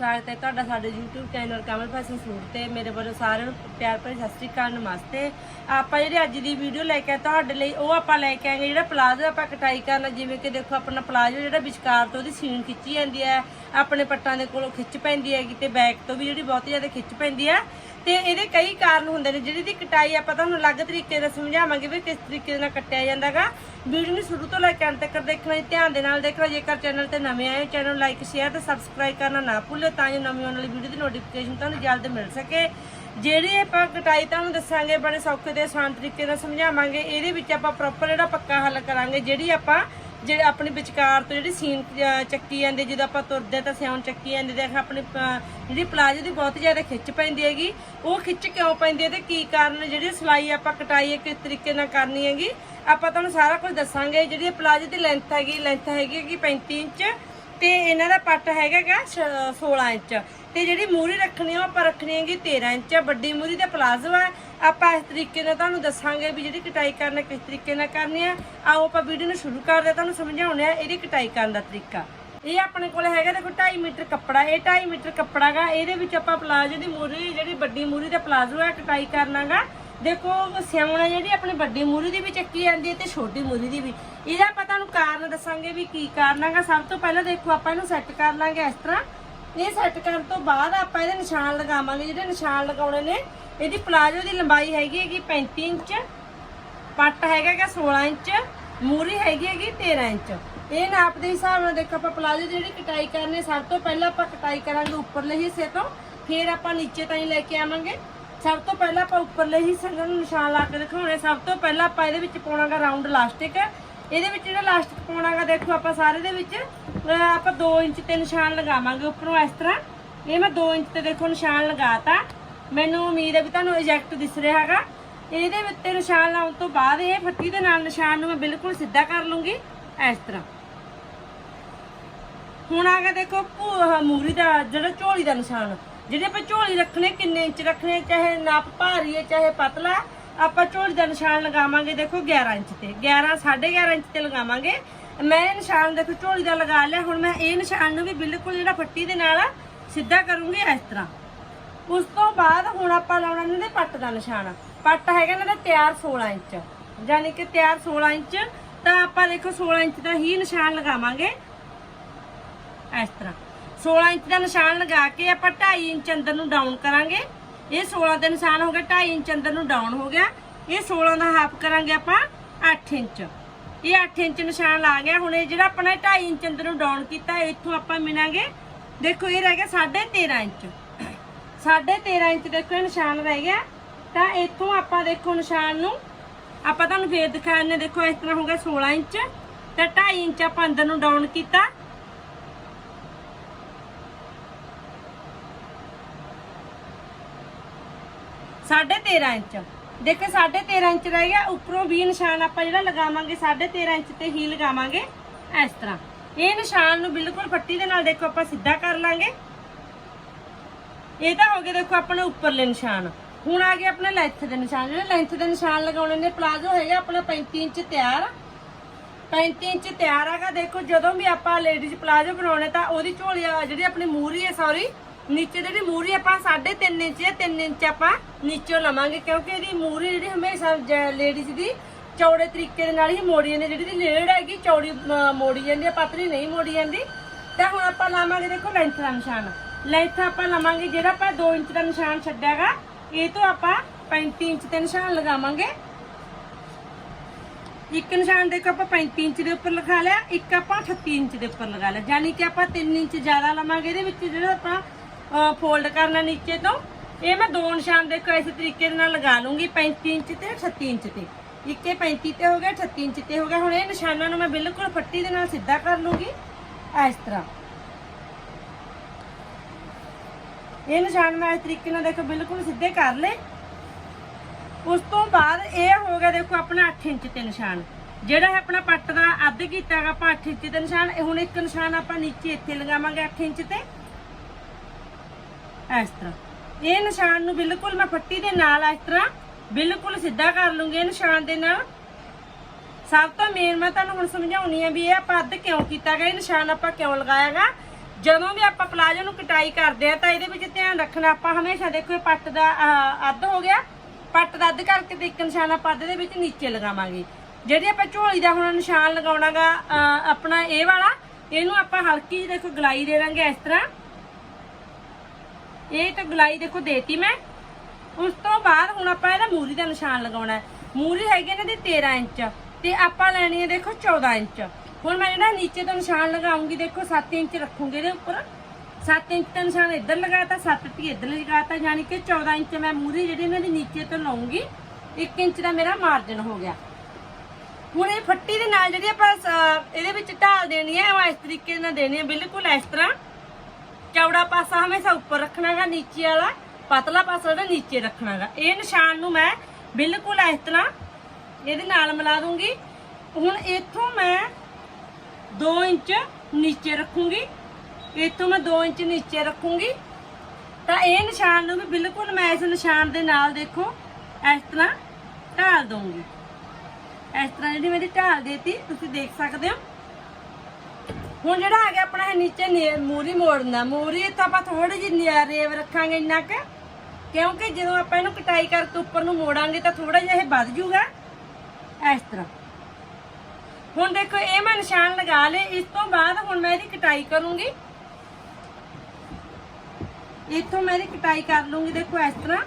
ਸਵਾਗਤ ਹੈ ਤੁਹਾਡਾ ਸਾਡੇ YouTube channel Kamal fashion suit ਤੇ ਮੇਰੇ ਵੱਲੋਂ ਸਾਰਿਆਂ ਨੂੰ ਪਿਆਰ ਭਰੀ ਸਤਿ ਸ੍ਰੀ ਅਕਾਲ, ਨਮਸਤੇ। ਆਪਾਂ ਜਿਹੜੀ ਅੱਜ ਦੀ ਵੀਡੀਓ ਲੈ ਕੇ ਆਏ, ਤੁਹਾਡੇ ਲਈ ਉਹ ਆਪਾਂ ਲੈ ਕੇ ਆਏਗੇ ਜਿਹੜਾ ਪਲਾਜ਼ੋ ਆਪਾਂ ਕਟਾਈ ਕਰਨਾ ਜਿਵੇਂ ਕਿ ਦੇਖੋ ਆਪਣਾ ਪਲਾਜ਼ੋ ਜਿਹੜਾ ਵਿਚਕਾਰ ਤੋਂ ਉਹਦੀ ਸੀਨ ਖਿੱਚੀ ਜਾਂਦੀ ਹੈ, ਆਪਣੇ ਪੱਟਾਂ ਦੇ ਕੋਲੋਂ ਖਿੱਚ ਪੈਂਦੀ ਹੈਗੀ ਤੇ ਬੈਕ ਤੋਂ ਵੀ ਜਿਹੜੀ ਬਹੁਤ ਜ਼ਿਆਦਾ ਖਿੱਚ ਪੈਂਦੀ ਹੈ। ਤੇ ਇਹਦੇ ਕਈ ਕਾਰਨ ਹੁੰਦੇ ਨੇ, ਜਿਹੜੀ ਦੀ ਕਟਾਈ ਆਪਾਂ ਤੁਹਾਨੂੰ ਅਲੱਗ ਤਰੀਕੇ ਨਾਲ ਸਮਝਾਵਾਂਗੇ ਵੀ ਕਿਸ ਤਰੀਕੇ ਨਾਲ ਕੱਟਿਆ ਜਾਂਦਾਗਾ। ਵੀਡੀਓ ਨੂੰ ਸ਼ੁਰੂ ਤੋਂ ਲੈ ਕੇ ਅੰਤ ਤੱਕ ਦੇਖਣਾ ਜੀ, ਧਿਆਨ ਦੇ ਨਾਲ ਦੇਖਣਾ, ਜੇਕਰ ਚੈਨਲ ਤੇ ਨਵੇਂ ਆਏ ਚੈਨਲ ਲਾਈਕ ਸ਼ੇਅਰ ਤੇ ਸਬਸਕ੍ਰਾਈਬ ਕਰਨਾ ਨਾ ਭੁੱਲਿਓ, ਤਾਂ ਜੋ ਨਵੀਂ ਆਉਣ ਵਾਲੀ ਵੀਡੀਓ ਦੀ ਨੋਟੀਫਿਕੇਸ਼ਨ ਤੁਹਾਨੂੰ ਜਲਦ ਮਿਲ ਸਕੇ। ਜਿਹੜੀ ਆਪਾਂ ਕਟਾਈ ਤੁਹਾਨੂੰ ਦੱਸਾਂਗੇ, ਬੜੇ ਸੌਖੇ ਤੇ ਆਸਾਨ ਤਰੀਕੇ ਨਾਲ ਸਮਝਾਵਾਂਗੇ, ਇਹਦੇ ਵਿੱਚ ਆਪਾਂ ਪ੍ਰੋਪਰ ਜਿਹੜਾ ਪੱਕਾ ਹੱਲ ਕਰਾਂਗੇ, ਜਿਹੜੀ ਆਪਾਂ ਜਿਹੜੇ ਆਪਣੇ ਵਿਚਕਾਰ ਤੋਂ ਜਿਹੜੀ ਸੀਨ ਚੱਕੀ ਜਾਂਦੀ, ਜਦੋਂ ਆਪਾਂ ਤੁਰਦੇ ਤਾਂ ਸਿਆਉਣ ਚੱਕੀ ਜਾਂਦੇ ਦੇਖ ਆਪਣੀ ਜਿਹੜੀ ਪਲਾਜੋ ਦੀ ਬਹੁਤ ਜ਼ਿਆਦਾ ਖਿੱਚ ਪੈਂਦੀ ਹੈਗੀ। ਉਹ ਖਿੱਚ ਕਿਉਂ ਪੈਂਦੀ ਹੈ ਤੇ ਕੀ ਕਾਰਨ, ਜਿਹੜੀ ਸਿਲਾਈ ਆਪਾਂ ਕਟਾਈ ਹੈ, ਕਿਸ ਤਰੀਕੇ ਨਾਲ ਕਰਨੀ ਹੈਗੀ। ਆਪਾਂ ਤੁਹਾਨੂੰ ਸਾਰਾ ਕੁਝ ਦੱਸਾਂਗੇ, ਜਿਹੜੀ ਇਹ ਪਲਾਜੋ ਦੀ ਲੈਂਥ ਹੈਗੀ ਲੈਂਥ ਹੈਗੀ ਕਿ 35 ਇੰਚ। ਤੇ ਇਹਨਾਂ ਦਾ ਪੱਟ ਹੈਗਾਗਾ 16 ਇੰਚ। ਤੇ ਜਿਹੜੀ ਮੂਰੀ ਰੱਖਣੀ ਆ, ਉਹ ਆਪਾਂ ਰੱਖਣੀ ਹੈਗੀ 13 ਇੰਚ। ਵੱਡੀ ਮੂਰੀ ਤੇ ਪਲਾਜ਼ੋ ਆ। ਆਪਾਂ ਇਸ ਤਰੀਕੇ ਨਾਲ ਤੁਹਾਨੂੰ ਦੱਸਾਂਗੇ ਵੀ ਜਿਹੜੀ ਕਟਾਈ ਕਰਨਾ ਕਿਸ ਤਰੀਕੇ ਨਾਲ ਕਰਨੀ ਆ। ਆਓ ਆਪਾਂ ਵੀਡੀਓ ਨੂੰ ਸ਼ੁਰੂ ਕਰਦੇ ਹਾਂ, ਤੁਹਾਨੂੰ ਸਮਝਾਉਣੇ ਆ ਇਹਦੀ ਕਟਾਈ ਕਰਨ ਦਾ ਤਰੀਕਾ। ਇਹ ਆਪਣੇ ਕੋਲ ਹੈਗਾ ਦੇਖੋ 2.5 ਮੀਟਰ ਕੱਪੜਾ। ਇਹ 2.5 ਮੀਟਰ ਕੱਪੜਾਗਾ ਇਹਦੇ ਵਿੱਚ ਆਪਾਂ ਪਲਾਜ਼ੋ ਦੀ ਮੂਰੀ ਜਿਹੜੀ ਵੱਡੀ ਮੂਰੀ ਤੇ ਪਲਾਜ਼ੋ ਹੈ ਕਟਾਈ ਕਰਨਾਗਾ ਦੇਖੋ, ਸਿਆਉਣਾ ਜਿਹੜੀ ਆਪਣੀ ਵੱਡੀ ਮੂਰੀ ਦੀ ਵੀ ਚੱਕੀ ਜਾਂਦੀ ਹੈ ਤੇ ਛੋਟੀ ਮੂਰੀ ਦੀ ਵੀ। ਇਹਦਾ ਆਪਾਂ ਤੁਹਾਨੂੰ ਕਾਰਨ ਦੱਸਾਂਗੇ ਵੀ ਕੀ ਕਾਰਨ ਹੈਗਾ। ਸਭ ਤੋਂ ਪਹਿਲਾਂ ਦੇਖੋ, ਆਪਾਂ ਇਹਨੂੰ ਸੈੱਟ ਕਰ ਲਾਂਗੇ ਇਸ ਤਰ੍ਹਾਂ। ਇਹ ਸੈੱਟ ਕਰਨ ਤੋਂ ਬਾਅਦ ਆਪਾਂ ਇਹਦੇ ਨਿਸ਼ਾਨ ਲਗਾਵਾਂਗੇ। ਜਿਹੜੇ ਨਿਸ਼ਾਨ ਲਗਾਉਣੇ ਨੇ, ਇਹਦੀ ਪਲਾਜ਼ੋ ਦੀ ਲੰਬਾਈ ਹੈਗੀ ਹੈਗੀ 35 ਇੰਚ, ਪੱਟ ਹੈਗਾ ਹੈਗਾ 16 ਇੰਚ, ਮੂਰੀ ਹੈਗੀ ਹੈਗੀ 13 ਇੰਚ। ਇਹ ਨਾਪ ਦੇ ਹਿਸਾਬ ਨਾਲ ਦੇਖੋ, ਆਪਾਂ ਪਲਾਜ਼ੋ ਦੀ ਜਿਹੜੀ ਕਟਾਈ ਕਰਨੀ ਸਭ ਤੋਂ ਪਹਿਲਾਂ ਆਪਾਂ ਕਟਾਈ ਕਰਾਂਗੇ ਉੱਪਰਲੇ ਹਿੱਸੇ ਤੋਂ। ਫਿਰ ਆਪਾਂ ਨੀਚੇ ਤਾਈਂ ਲੈ ਕੇ ਆਵਾਂਗੇ। ਸਭ ਤੋਂ ਪਹਿਲਾਂ ਆਪਾਂ ਉੱਪਰਲੇ ਹਿੱਸੇ ਨੂੰ ਨਿਸ਼ਾਨ ਲਾ ਕੇ ਦਿਖਾਉਣੇ। ਸਭ ਤੋਂ ਪਹਿਲਾਂ ਆਪਾਂ ਇਹਦੇ ਵਿੱਚ ਪਾਉਣਾਗਾ ਰਾਉਂਡ ਇਲਾਸਟਿਕ ਇਹਦੇ ਵਿੱਚ ਜਿਹੜਾ ਇਲਾਸਟਿਕ ਪਾਉਣਾਗਾ, ਦੇਖੋ ਆਪਾਂ ਸਾਰੇ ਦੇ ਵਿੱਚ ਆਪਾਂ 2 ਇੰਚ ਤੇ ਨਿਸ਼ਾਨ ਲਗਾਵਾਂਗੇ ਉੱਪਰੋਂ ਇਸ ਤਰ੍ਹਾਂ। ਇਹ ਮੈਂ 2 ਇੰਚ ਤੇ ਦੇਖੋ ਨਿਸ਼ਾਨ ਲਗਾਤਾ। ਮੈਨੂੰ ਉਮੀਦ ਹੈ ਵੀ ਤੁਹਾਨੂੰ ਐਗਜ਼ੈਕਟ ਦਿਸ ਰਿਹਾ ਹੈਗਾ। ਇਹਦੇ 'ਤੇ ਨਿਸ਼ਾਨ ਲਾਉਣ ਤੋਂ ਬਾਅਦ ਇਹ ਫੱਟੀ ਦੇ ਨਾਲ ਨਿਸ਼ਾਨ ਨੂੰ ਮੈਂ ਬਿਲਕੁਲ ਸਿੱਧਾ ਕਰ ਲੂੰਗੀ ਇਸ ਤਰ੍ਹਾਂ। ਹੁਣ ਆ ਗਿਆ ਦੇਖੋ ਭੂ- ਮੂਰੀ ਦਾ ਜਿਹੜਾ ਝੋਲੀ ਦਾ ਨਿਸ਼ਾਨ। ਜਿਹੜੇ ਆਪਾਂ ਝੋਲੀ ਰੱਖਣੇ, ਕਿੰਨੇ ਇੰਚ ਰੱਖਣੇ ਚਾਹੇ ਨਾਪ ਭਾਰੀ ਹੈ, ਚਾਹੇ ਪਤਲਾ ਆਪਾਂ ਝੋਲੀ ਦਾ ਨਿਸ਼ਾਨ ਲਗਾਵਾਂਗੇ, ਦੇਖੋ 11 ਇੰਚ ਤੇ। 11 11.5 ਇੰਚ ਤੇ ਲਗਾਵਾਂਗੇ। ਮੈਂ ਇਹ ਨਿਸ਼ਾਨ ਦੇਖੋ ਝੋਲੀ ਦਾ ਲਗਾ ਲਿਆ, ਹੁਣ ਮੈਂ ਇਹ ਨਿਸ਼ਾਨ ਨੂੰ ਵੀ ਬਿਲਕੁਲ ਜਿਹੜਾ ਫੱਟੀ ਦੇ ਨਾਲ ਸਿੱਧਾ ਕਰੂੰਗੀ ਇਸ ਤਰ੍ਹਾਂ। ਉਸ ਤੋਂ ਬਾਅਦ ਹੁਣ ਆਪਾਂ ਲਾਉਣਾ ਇਹਨਾਂ ਦੇ ਪੱਟ ਦਾ ਨਿਸ਼ਾਨ। ਪੱਟ ਹੈਗਾ ਇਹਨਾਂ ਦਾ ਤਿਆਰ 16 ਇੰਚ। ਯਾਨੀ ਕਿ ਤਿਆਰ 16 ਇੰਚ, ਤਾਂ ਆਪਾਂ ਦੇਖੋ 16 ਇੰਚ ਦਾ ਹੀ ਨਿਸ਼ਾਨ ਲਗਾਵਾਂਗੇ। ਇਸ ਤਰ੍ਹਾਂ। 16 ਇੰਚ ਦਾ ਨਿਸ਼ਾਨ ਲਗਾ ਕੇ ਆਪਾਂ 2.5 ਇੰਚ ਅੰਦਰ ਨੂੰ ਡਾਊਨ ਕਰਾਂਗੇ। ਇਹ 16 ਦੇ ਨਿਸ਼ਾਨ ਹੋ ਗਿਆ 2.5 ਇੰਚ ਅੰਦਰ ਨੂੰ ਡਾਊਨ ਹੋ ਗਿਆ। ਇਹ 16 ਦਾ ਹਾਫ ਕਰਾਂਗੇ ਆਪਾਂ 8 ਇੰਚ। ਇਹ 8 ਇੰਚ ਨਿਸ਼ਾਨ ਲਾ ਗਿਆ। ਹੁਣ ਇਹ ਜਿਹੜਾ ਆਪਣਾ 2.5 ਇੰਚ ਅੰਦਰ ਨੂੰ ਡਾਊਨ ਕੀਤਾ, ਇੱਥੋਂ ਆਪਾਂ ਮਿਣਾਂਗੇ ਦੇਖੋ, ਇਹ ਰਹਿ ਗਿਆ 13.5 ਇੰਚ। 13.5 ਇੰਚ ਦੇਖੋ, ਇਹ ਨਿਸ਼ਾਨ ਰਹਿ ਗਿਆ। ਤਾਂ ਇੱਥੋਂ ਆਪਾਂ ਦੇਖੋ ਨਿਸ਼ਾਨ ਨੂੰ, ਆਪਾਂ ਤੁਹਾਨੂੰ ਫੇਰ ਦਿਖਾਣੇ ਦੇਖੋ, ਇਸ ਤਰ੍ਹਾਂ ਹੋ ਗਿਆ 16 ਇੰਚ। ਤੇ 2.5 ਇੰਚ ਆਪਾਂ ਅੰਦਰ ਨੂੰ ਡਾਊਨ ਕੀਤਾ। ਸਾਢੇ 13 ਇੰਚ। ਦੇਖੋ, ਸਾਢੇ 13 ਇੰਚ ਰਹਿ ਗਿਆ ਉੱਪਰੋਂ ਵੀ ਨਿਸ਼ਾਨ ਆਪਾਂ ਜਿਹੜਾ ਲਗਾਵਾਂਗੇ, ਸਾਢੇ 13 ਇੰਚ ਤੇ ਹੀ ਲਗਾਵਾਂਗੇ ਇਸ ਤਰ੍ਹਾਂ। ਇਹ ਨਿਸ਼ਾਨ ਨੂੰ ਬਿਲਕੁਲ ਫੱਟੀ ਦੇ ਨਾਲ ਦੇਖੋ, ਆਪਾਂ ਸਿੱਧਾ ਕਰ ਲਾਂਗੇ। ਇਹ ਤਾਂ ਹੋ ਗਿਆ, ਦੇਖੋ, ਆਪਣੇ ਉੱਪਰਲੇ ਨਿਸ਼ਾਨ। ਹੁਣ ਆ ਗਏ ਆਪਣੇ ਲੈਂਥ ਦੇ ਨਿਸ਼ਾਨ। ਜਿਹੜੇ ਲੈਂਥ ਦੇ ਨਿਸ਼ਾਨ ਲਗਾਉਣੇ ਨੇ ਪਲਾਜ਼ੋ ਹੈਗਾ ਆਪਣਾ 35 ਇੰਚ ਤਿਆਰ। 35 ਇੰਚ ਤਿਆਰ ਹੈਗਾ, ਦੇਖੋ, ਜਦੋਂ ਵੀ ਆਪਾਂ ਲੇਡੀਜ਼ ਪਲਾਜ਼ੋ ਬਣਾਉਣੇ ਤਾਂ ਉਹਦੀ ਝੋਲੀ ਜਿਹੜੀ ਆਪਣੀ ਮੂਰੀ ਹੈ ਸੌਰੀ ਨੀਚੇ ਜਿਹੜੀ ਮੂਰੀ ਆਪਾਂ 3.5 ਇੰਚ ਜਾਂ 3 ਇੰਚ ਆਪਾਂ ਨੀਚੋਂ ਲਵਾਂਗੇ, ਕਿਉਂਕਿ ਇਹਦੀ ਮੂਰੀ ਜਿਹੜੀ ਹਮੇਸ਼ਾ ਲੇਡੀਜ਼ ਦੀ ਚੌੜੇ ਤਰੀਕੇ ਦੇ ਨਾਲ ਹੀ ਮੋੜੀ ਜਾਂਦੀ ਜਿਹੜੀ ਦੀ ਲੇੜ ਹੈਗੀ, ਚੌੜੀ ਮੋੜੀ ਜਾਂਦੀ ਹੈ, ਪਤਲੀ ਨਹੀਂ ਮੋੜੀ ਜਾਂਦੀ। ਤਾਂ ਹੁਣ ਆਪਾਂ ਲਾਵਾਂਗੇ ਦੇਖੋ ਲੈਂਥ ਦਾ ਨਿਸ਼ਾਨ। ਲੈਂਥ ਆਪਾਂ ਲਵਾਂਗੇ ਜਿਹੜਾ ਆਪਾਂ 2 ਇੰਚ ਦਾ ਨਿਸ਼ਾਨ ਛੱਡਿਆਗਾ, ਇਹ ਤੋਂ ਆਪਾਂ 35 ਇੰਚ ਤੇ ਨਿਸ਼ਾਨ ਲਗਾਵਾਂਗੇ। ਇੱਕ ਨਿਸ਼ਾਨ ਦੇਖੋ ਆਪਾਂ 35 ਇੰਚ ਦੇ ਉੱਪਰ ਲਗਾ ਲਿਆ, ਇੱਕ ਆਪਾਂ 38 ਇੰਚ ਦੇ ਉੱਪਰ ਲਗਾ ਲਿਆ। ਯਾਨੀ ਕਿ ਆਪਾਂ 3 ਇੰਚ ਜ਼ਿਆਦਾ ਲਵਾਂਗੇ, ਇਹਦੇ ਵਿੱਚ ਜਿਹੜਾ ਆਪਾਂ ਫੋਲਡ ਕਰਨਾ ਨੀਚੇ ਤੋਂ। ਇਹ ਮੈਂ ਦੋ ਨਿਸ਼ਾਨ ਦੇਖੋ, ਇਸੇ ਤਰੀਕੇ ਦੇ ਨਾਲ ਲਗਾ ਲੂੰਗੀ 35 ਇੰਚ ਤੇ 38 ਇੰਚ ਤੇ। ਇੱਕੇ 35 ਤੇ ਹੋ ਗਿਆ 38 ਇੰਚ ਤੇ ਹੋ ਗਿਆ। ਹੁਣ ਇਹ ਨਿਸ਼ਾਨਾਂ ਨੂੰ ਮੈਂ ਬਿਲਕੁਲ ਫੱਟੀ ਦੇ ਨਾਲ ਸਿੱਧਾ ਕਰ ਲੂੰਗੀ ਇਸ ਤਰ੍ਹਾਂ। ਇਹ ਨਿਸ਼ਾਨ ਮੈਂ ਇਸ ਤਰੀਕੇ ਨਾਲ ਦੇਖੋ, ਬਿਲਕੁਲ ਸਿੱਧੇ ਕਰ ਲਏ। ਉਸ ਤੋਂ ਬਾਅਦ ਇਹ ਹੋ ਗਿਆ ਦੇਖੋ, ਆਪਣਾ 8 ਇੰਚ ਤੇ ਨਿਸ਼ਾਨ। ਜਿਹੜਾ ਹੈ ਆਪਣਾ ਪੱਟ ਦਾ ਅੱਧ ਕੀਤਾ ਹੈਗਾ, ਆਪਾਂ 8 ਇੰਚ ਤੇ ਨਿਸ਼ਾਨ ਹੁਣ ਇੱਕ ਨਿਸ਼ਾਨ ਆਪਾਂ ਨੀਚੇ ਇੱਥੇ ਲਗਾਵਾਂਗੇ 8 ਇੰਚ ਤੇ। ਇਸ ਤਰ੍ਹਾਂ। ਇਹ ਨਿਸ਼ਾਨ ਨੂੰ ਬਿਲਕੁਲ ਮੈਂ ਫੱਟੀ ਦੇ ਨਾਲ ਇਸ ਤਰ੍ਹਾਂ ਬਿਲਕੁਲ ਸਿੱਧਾ ਕਰ ਲੂੰਗੀ ਇਹ ਨਿਸ਼ਾਨ ਦੇ ਨਾਲ। ਸਭ ਤੋਂ ਮੇਨ ਮੈਂ ਤੁਹਾਨੂੰ ਹੁਣ ਸਮਝਾਉਣੀ ਆ ਵੀ ਇਹ ਆਪਾਂ ਅੱਧ ਕਿਉਂ ਕੀਤਾ ਗਿਆ, ਇਹ ਨਿਸ਼ਾਨ ਆਪਾਂ ਕਿਉਂ ਲਗਾਇਆਗਾ ਜਦੋਂ ਵੀ ਆਪਾਂ ਪਲਾਜੋ ਨੂੰ ਕਟਾਈ ਕਰਦੇ ਆ ਤਾਂ ਇਹਦੇ ਵਿੱਚ ਧਿਆਨ ਰੱਖਣਾ, ਆਪਾਂ ਹਮੇਸ਼ਾ ਦੇਖੋ ਇਹ ਪੱਟ ਦਾ ਅੱਧ ਹੋ ਗਿਆ। ਪੱਟ ਦਾ ਅੱਧ ਕਰਕੇ ਤੇ ਇੱਕ ਨਿਸ਼ਾਨ ਆਪਾਂ ਅੱਧ ਦੇ ਵਿੱਚ ਨੀਚੇ ਲਗਾਵਾਂਗੇ। ਜਿਹੜੀ ਆਪਾਂ ਝੋਲੀ ਦਾ ਹੁਣ ਨਿਸ਼ਾਨ ਲਗਾਉਣਾਗਾ ਆਪਣਾ ਇਹ ਵਾਲਾ, ਇਹਨੂੰ ਆਪਾਂ ਹਲਕੀ ਜਿਹੀ ਦੇਖੋ ਗਲਾਈ ਦੇ ਦਾਂਗੇ ਇਸ ਤਰ੍ਹਾਂ। ਇਹ ਤਾਂ ਗਲਾਈ ਦੇਖੋ ਦੇਤੀ ਮੈਂ। ਉਸ ਤੋਂ ਬਾਅਦ ਹੁਣ ਆਪਾਂ ਇਹਦਾ ਮੂਰੀ ਦਾ ਨਿਸ਼ਾਨ ਲਗਾਉਣਾ ਹੈ। ਮੂਰੀ ਹੈਗੀ ਇਹਨਾਂ ਦੀ 13 ਇੰਚ ਤੇ ਆਪਾਂ ਲੈਣੀ ਹੈ ਦੇਖੋ 14 ਇੰਚ। ਹੁਣ ਮੈਂ ਜਿਹੜਾ ਨੀਚੇ ਤੋਂ ਨਿਸ਼ਾਨ ਲਗਾਉਂਗੀ ਦੇਖੋ 7 ਇੰਚ ਰੱਖੂੰਗੀ ਇਹਦੇ ਉੱਪਰ। 7 ਇੰਚ ਦਾ ਨਿਸ਼ਾਨ ਇੱਧਰ ਲਗਾਤਾ 7 ਟੀ ਇੱਧਰ ਲਗਾਤਾ, ਯਾਨੀ ਕਿ 14 ਇੰਚ ਮੈਂ ਮੂਰੀ ਜਿਹੜੀ ਇਹਨਾਂ ਦੀ ਨੀਚੇ ਤੋਂ ਲਾਉਂਗੀ 1 ਇੰਚ ਦਾ ਮੇਰਾ ਮਾਰਜਨ ਹੋ ਗਿਆ। ਹੁਣ ਇਹ ਫੱਟੀ ਦੇ ਨਾਲ ਜਿਹੜੀ ਆਪਾਂ ਇਹਦੇ ਵਿੱਚ ਢਾਲ ਦੇਣੀ ਹੈ ਉਹ ਇਸ ਤਰੀਕੇ ਨਾਲ ਦੇਣੀ ਹੈ, ਬਿਲਕੁਲ ਇਸ ਤਰ੍ਹਾਂ। ਚੌੜਾ ਪਾਸਾ ਹਮੇਸ਼ਾ ਉੱਪਰ ਰੱਖਣਾਗਾ, ਨੀਚੇ ਵਾਲਾ, ਪਤਲਾ ਪਾਸਾ ਉਹਦਾ ਨੀਚੇ ਰੱਖਣਾਗਾ। ਇਹ ਨਿਸ਼ਾਨ ਨੂੰ ਮੈਂ ਬਿਲਕੁਲ ਇਸ ਤਰ੍ਹਾਂ ਇਹਦੇ ਨਾਲ ਮਿਲਾ ਦੂੰਗੀ। ਹੁਣ ਇੱਥੋਂ ਮੈਂ 2 ਇੰਚ ਨੀਚੇ ਰੱਖੂੰਗੀ। ਇੱਥੋਂ ਮੈਂ 2 ਇੰਚ ਨੀਚੇ ਰੱਖੂੰਗੀ। ਤਾਂ ਇਹ ਨਿਸ਼ਾਨ ਨੂੰ ਵੀ ਬਿਲਕੁਲ ਮੈਂ ਇਸ ਨਿਸ਼ਾਨ ਦੇ ਨਾਲ ਦੇਖੋ, ਇਸ ਤਰ੍ਹਾਂ ਢਾਲ ਦਊਂਗੀ। ਇਸ ਤਰ੍ਹਾਂ ਜਿਹੜੀ ਮੇਰੀ ਢਾਲ ਦੇਤੀ, ਤੁਸੀਂ ਦੇਖ ਸਕਦੇ ਹੋ। ਹੁਣ ਜਿਹੜਾ ਆ ਗਿਆ ਆਪਣਾ ਇਹ ਨੀਚੇ ਮੂਰੀ ਮੋੜਨਾ, ਮੂਰੀ ਇੱਥੇ ਆਪਾਂ ਥੋੜੀ ਜਿਹੀ ਰੇਵ ਰੱਖਾਂਗੇ ਇੰਨਾ ਕਿ। ਕਿਉਂਕਿ ਜਦੋਂ ਆਪਾਂ ਇਹਨੂੰ ਕਟਾਈ ਕਰਕੇ ਉੱਪਰ ਨੂੰ ਮੋੜਾਂਗੇ ਤਾਂ ਥੋੜਾ ਜਿਹਾ ਇਹ ਵੱਧ ਜੂਗਾ। ਇਸ ਤਰ੍ਹਾਂ। ਹੁਣ ਦੇਖੋ, ਇਹ ਮੈਂ ਨਿਸ਼ਾਨ ਲਗਾ ਲਏ। ਇਸ ਤੋਂ ਬਾਅਦ ਹੁਣ ਮੈਂ ਇਹਦੀ ਕਟਾਈ ਕਰੂੰਗੀ। ਇੱਥੋਂ ਮੈਂ ਇਹਦੀ ਕਟਾਈ ਕਰ ਲੂੰਗੀ, ਦੇਖੋ ਇਸ ਤਰ੍ਹਾਂ।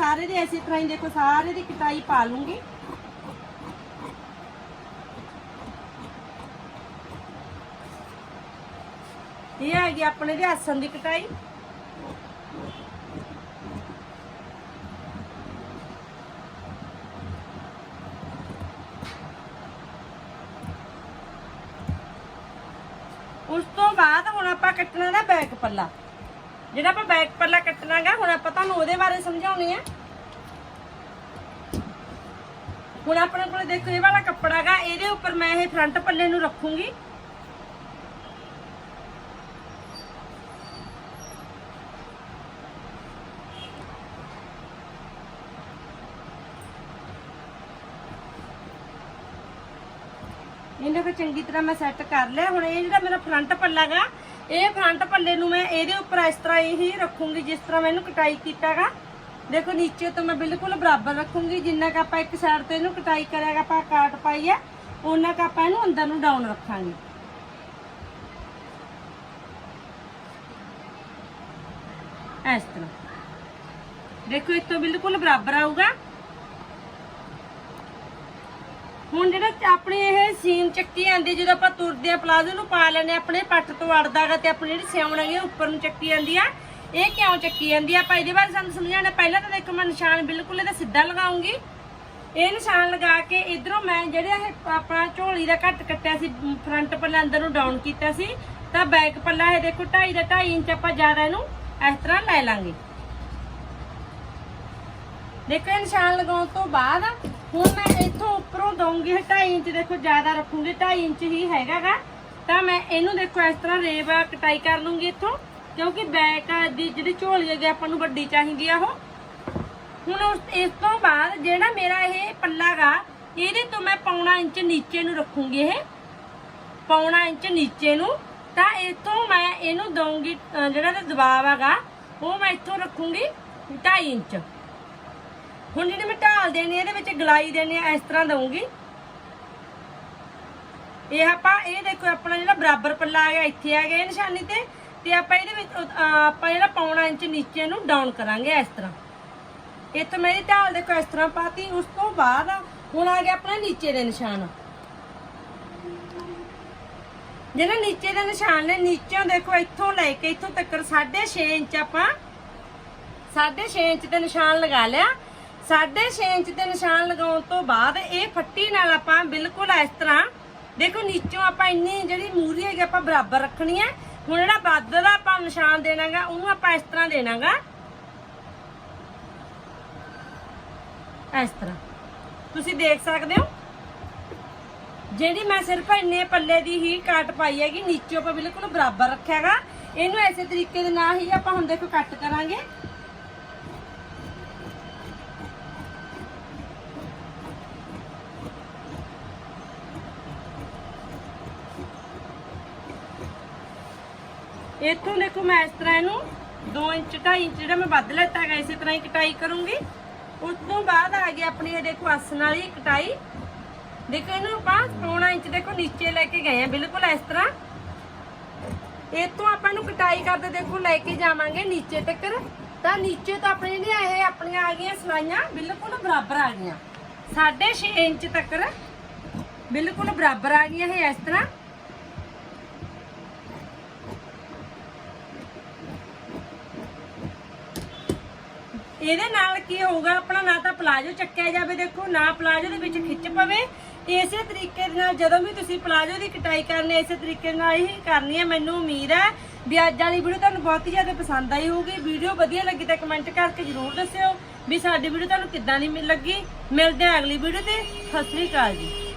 ਸਾਰੇ ਦੇ ਐਸੀ ਤਰ੍ਹਾਂ ਹੀ ਦੇਖੋ ਸਾਰੇ ਦੀ ਕਟਾਈ ਪਾ ਲੂੰਗੀ। ਇਹ ਆ ਆਪਣੇ ਦੇ ਆਸਨ ਦੀ ਕਟਾਈ। ਉਸ ਤੋਂ ਬਾਅਦ ਹੁਣ ਆਪਾਂ ਕੱਟਣਾ ਦਾ ਬੈਕ ਪੱਲਾ। ਜਿਹੜਾ ਆਪਾਂ ਬੈਕ ਪੱਲਾ ਕੱਟਣਾਗਾ, ਹੁਣ ਆਪਾਂ ਤੁਹਾਨੂੰ ਉਹਦੇ ਬਾਰੇ ਸਮਝਾਉਣੀ ਆ। ਹੁਣ ਆਪਣੇ ਕੋਲ ਦੇਖੋ, ਇਹ ਵਾਲਾ ਕੱਪੜਾ ਕੱਪੜਾਗਾ, ਇਹਦੇ ਉੱਪਰ ਮੈਂ ਇਹ ਫਰੰਟ ਪੱਲੇ ਨੂੰ ਰੱਖੂੰਗੀ। ਇਹਨੂੰ ਫਿਰ ਚੰਗੀ ਤਰ੍ਹਾਂ ਮੈਂ ਸੈੱਟ ਕਰ ਲਿਆ। ਹੁਣ ਇਹ ਜਿਹੜਾ ਮੇਰਾ ਫਰੰਟ ਪੱਲਾ ਪੱਲਾਗਾ ਇਹ ਫਰੰਟ ਪੱਲੇ ਨੂੰ ਮੈਂ ਇਹਦੇ ਉੱਪਰ ਇਸ ਤਰ੍ਹਾਂ ਹੀ ਰੱਖੂੰਗੀ, ਜਿਸ ਤਰ੍ਹਾਂ ਮੈਂ ਇਹਨੂੰ ਕਟਾਈ ਕੀਤਾਗਾ। ਦੇਖੋ, ਨੀਚੇ ਤੋਂ ਮੈਂ ਬਿਲਕੁਲ ਬਰਾਬਰ ਰੱਖੂੰਗੀ। ਜਿੰਨਾ ਕ ਆਪਾਂ ਇੱਕ ਸਾਈਡ ਤੇ ਇਹਨੂੰ ਕਟਾਈ ਕਰਿਆਗਾ, ਆਪਾਂ ਕਾਟ ਪਾਈ ਹੈ ਉਹਨਾਂ ਕ ਆਪਾਂ ਇਹਨੂੰ ਅੰਦਰ ਨੂੰ ਡਾਊਨ ਰੱਖਾਂਗੇ। ਇਸ ਤਰ੍ਹਾਂ। ਦੇਖੋ ਇਸ ਤੋਂ ਬਿਲਕੁਲ ਬਰਾਬਰ ਆਊਗਾ। ਹੁਣ ਜਿਹੜਾ ਚ- ਆਪਣੀ ਇਹ ਸੀਨ ਚੱਕੀ ਆਂਦੀ ਜਦੋਂ ਆਪਾਂ ਤੁਰਦੇ ਆ ਪਲਾਜ਼ੋ ਨੂੰ ਪਾ ਲੈਨੇ ਆਪਣੇ ਪੱਟ ਤੋਂ ਅੜਦਾਗਾ ਤੇ ਆਪਣੀ ਜਿਹੜੀ ਸਿਉਣ ਹੈਗੀ ਉੱਪਰ ਨੂੰ ਚੱਕੀ ਜਾਂਦੀ ਆ। ਇਹ ਕਿਉਂ ਚੱਕੀ ਜਾਂਦੀ ਆ? ਆਪਾਂ ਇਹਦੇ ਬਾਰੇ ਸਾਨੂੰ ਸਮਝਾਉਣਾ। ਪਹਿਲਾਂ ਤਾਂ ਦੇਖੋ, ਮੈਂ ਨਿਸ਼ਾਨ ਬਿਲਕੁਲ ਇਹਦਾ ਸਿੱਧਾ ਲਗਾਉਂਗੀ। ਇਹ ਨਿਸ਼ਾਨ ਲਗਾ ਕੇ ਇਧਰੋਂ ਮੈਂ ਜਿਹੜਾ ਇਹ ਆਪਣਾ ਝੋਲੀ ਦਾ ਘੱਟ ਕੱਟਿਆ ਸੀ, ਫਰੰਟ ਪੱਲਾ ਅੰਦਰ ਨੂੰ ਡਾਊਨ ਕੀਤਾ ਸੀ, ਤਾਂ ਬੈਕ ਪੱਲਾ ਇਹ ਦੇਖੋ 2.5 ਦਾ 2.5 ਇੰਚ ਆਪਾਂ ਜ਼ਿਆਦਾ ਇਹਨੂੰ ਇਸ ਤਰ੍ਹਾਂ ਲੈ ਲਾਂਗੇ। ਦੇਖੋ, ਇਹ ਨਿਸ਼ਾਨ ਲਗਾਉਣ ਤੋਂ ਬਾਅਦ ਹੁਣ ਮੈਂ ਇੱਥੋਂ ਉੱਪਰੋਂ ਦਊਂਗੀ 2.5 ਇੰਚ ਦੇਖੋ ਜ਼ਿਆਦਾ ਰੱਖੂੰਗੀ 2.5 ਇੰਚ ਹੀ ਹੈਗਾਗਾ। ਤਾਂ ਮੈਂ ਇਹਨੂੰ ਦੇਖੋ ਇਸ ਤਰ੍ਹਾਂ ਰੇਬ ਕਟਾਈ ਕਰ ਲੂੰਗੀ ਇੱਥੋਂ, ਕਿਉਂਕਿ ਬੈਕ ਦੀ ਜਿਹੜੀ ਝੋਲੀ ਹੈਗੀ ਆਪਾਂ ਨੂੰ ਵੱਡੀ ਚਾਹੀਦੀ ਆ ਉਹ। ਹੁਣ ਉਸ, ਇਸ ਤੋਂ ਬਾਅਦ ਜਿਹੜਾ ਮੇਰਾ ਇਹ ਪੱਲਾਗਾ, ਇਹਦੇ ਤੋਂ ਮੈਂ ਪੌਣਾ ਇੰਚ ਨੀਚੇ ਨੂੰ ਰੱਖੂੰਗੀ ਇਹ। ਪੌਣਾ ਇੰਚ ਨੀਚੇ ਨੂੰ, ਤਾਂ ਇੱਥੋਂ ਮੈਂ ਇਹਨੂੰ ਦਊਂਗੀ ਜਿਹੜਾ ਤੇ ਦਬਾਅ ਹੈਗਾ, ਉਹ ਮੈਂ ਇੱਥੋਂ ਰੱਖੂੰਗੀ 2.5 ਇੰਚ। ਹੁਣ ਜਿਹੜੀ ਮੈਂ ਢਾਲ ਦੇਣੀ ਇਹਦੇ ਵਿੱਚ ਗਲਾਈ ਦੇਣੀ ਇਸ ਤਰ੍ਹਾਂ ਦਊਂਗੀ। ਇਹ ਆਪਾਂ, ਇਹ ਦੇਖੋ, ਆਪਣਾ ਜਿਹੜਾ ਬਰਾਬਰ ਪੱਲਾ ਆ ਗਿਆ ਇੱਥੇ ਆ ਗਿਆ ਇਹ ਨਿਸ਼ਾਨੀ ਤੇ ਤੇ ਆਪਾਂ ਇਹਦੇ ਵਿੱਚ ਆਪਾਂ ਜਿਹੜਾ ਪੌਣਾ ਇੰਚ ਨੀਚੇ ਨੂੰ ਡਾਊਨ ਕਰਾਂਗੇ ਇਸ ਤਰ੍ਹਾਂ। ਇੱਥੇ ਮੇਰੀ ਢਾਲ ਦੇਖੋ, ਇਸ ਤਰ੍ਹਾਂ ਪਾਤੀ, ਉਸ ਤੋਂ ਬਾਅਦ ਹੁਣ ਆ ਗਿਆ ਆਪਣਾ ਨੀਚੇ ਦੇ ਨਿਸ਼ਾਨ। ਜਿਹੜਾ ਨੀਚੇ ਦੇ ਨਿਸ਼ਾਨ ਨੇ, ਨੀਚੋਂ ਦੇਖੋ, ਇੱਥੋਂ ਲੈ ਕੇ, ਇੱਥੋਂ ਤੱਕ 6.5 ਇੰਚ ਆਪਾਂ 6.5 ਇੰਚ ਦੇ ਨਿਸ਼ਾਨ ਲਗਾ ਲਿਆ। 6.5 ਇੰਚ ਦੇ ਨਿਸ਼ਾਨ ਲਗਾਉਣ ਤੋਂ ਬਾਅਦ ਇਹ ਫੱਟੀ ਨਾਲ ਆਪਾਂ ਬਿਲਕੁਲ ਇਸ ਤਰ੍ਹਾਂ, ਦੇਖੋ ਨੀਚੋਂ ਆਪਾਂ ਇੰਨੀ ਜਿਹੜੀ ਮੂਰੀ ਹੈਗੀ ਆਪਾਂ ਬਰਾਬਰ ਰੱਖਣੀ ਹੈ। ਹੁਣ ਜਿਹੜਾ ਵੱਧ ਦਾ ਆਪਾਂ ਨਿਸ਼ਾਨ ਦੇਣਾਗਾ, ਉਹਨੂੰ ਆਪਾਂ ਇਸ ਤਰ੍ਹਾਂ ਦੇਣਾਗਾ। ਇਸ ਤਰ੍ਹਾਂ। ਤੁਸੀਂ ਦੇਖ ਸਕਦੇ ਹੋ? ਜਿਹੜੀ ਮੈਂ ਸਿਰਫ ਇੰਨੇ ਪੱਲੇ ਦੀ ਹੀ ਕੱਟ ਪਾਈ ਹੈਗੀ, ਨੀਚੇ ਆਪਾਂ ਬਿਲਕੁਲ ਬਰਾਬਰ ਰੱਖਿਆਗਾ। ਇਹਨੂੰ ਐਸੇ ਤਰੀਕੇ ਦੇ ਨਾਲ ਹੀ ਆਪਾਂ ਹੁਣ ਦੇਖੋ ਕੱਟ ਕਰਾਂਗੇ। ਇੱਥੋਂ ਦੇਖੋ ਮੈਂ ਇਸ ਤਰ੍ਹਾਂ ਇਹਨੂੰ 2 ਇੰਚ 2.5 ਇੰਚ ਜਿਹੜਾ ਮੈਂ ਵੱਧ ਲੈਤਾ ਹੈਗਾ, ਇਸੇ ਤਰ੍ਹਾਂ ਹੀ ਕਟਾਈ ਕਰੂੰਗੀ। ਉਸ ਤੋਂ ਬਾਅਦ ਆ ਗਈ ਆਪਣੀ ਇਹ ਦੇਖੋ ਆਸਣ ਵਾਲੀ ਕਟਾਈ। ਦੇਖੋ ਇਹਨੂੰ ਆਪਾਂ ਪੌਣਾ ਇੰਚ ਦੇਖੋ ਨੀਚੇ ਲੈ ਕੇ ਗਏ ਆ, ਬਿਲਕੁਲ ਇਸ ਤਰ੍ਹਾਂ। ਇੱਥੋਂ ਆਪਾਂ ਨੂੰ ਕਟਾਈ ਕਰਦੇ ਦੇਖੋ ਲੈ ਕੇ ਜਾਵਾਂਗੇ ਨੀਚੇ ਤੱਕ। ਤਾਂ ਨੀਚੇ ਤੋਂ ਆਪਣੇ ਜਿਹੜੀਆਂ ਇਹ ਆਪਣੀਆਂ ਆ ਗਈਆਂ ਸਲਾਈਆਂ ਬਿਲਕੁਲ ਬਰਾਬਰ ਆ ਗਈਆਂ। 6.5 ਇੰਚ ਤੱਕ ਬਿਲਕੁਲ ਬਰਾਬਰ ਆ ਗਈਆਂ ਇਹ ਇਸ ਤਰ੍ਹਾਂ। ਇਹਦੇ ਨਾਲ ਕੀ ਹੋਊਗਾ? ਆਪਣਾ ਨਾ ਤਾਂ ਪਲਾਜੋ ਚੱਕਿਆ ਜਾਵੇ, ਦੇਖੋ, ਨਾ ਪਲਾਜੋ ਦੇ ਵਿੱਚ ਖਿੱਚ ਪਵੇ। ਇਸੇ ਤਰੀਕੇ ਦੇ ਨਾਲ ਜਦੋਂ ਵੀ ਤੁਸੀਂ ਪਲਾਜੋ ਦੀ ਕਟਾਈ ਕਰਨੀ ਹੈ, ਇਸੇ ਤਰੀਕੇ ਨਾਲ ਹੀ ਕਰਨੀ ਹੈ, ਮੈਨੂੰ ਉਮੀਦ ਹੈ ਵੀ ਅੱਜ ਵਾਲੀ ਵੀਡੀਓ ਤੁਹਾਨੂੰ ਬਹੁਤ ਹੀ ਜ਼ਿਆਦਾ ਪਸੰਦ ਆਈ ਹੋਊਗੀ। ਵੀਡੀਓ ਵਧੀਆ ਲੱਗੀ ਤਾਂ ਕਮੈਂਟ ਕਰਕੇ ਜਰੂਰ ਦੱਸਿਓ ਵੀ ਸਾਡੀ ਵੀਡੀਓ ਤੁਹਾਨੂੰ ਕਿੱਦਾਂ ਦੀ ਲੱਗੀ। ਮਿਲਦੇ ਹਾਂ ਅਗਲੀ ਵੀਡੀਓ ਤੇ। ਸਤਿ ਸ੍ਰੀ ਅਕਾਲ ਜੀ।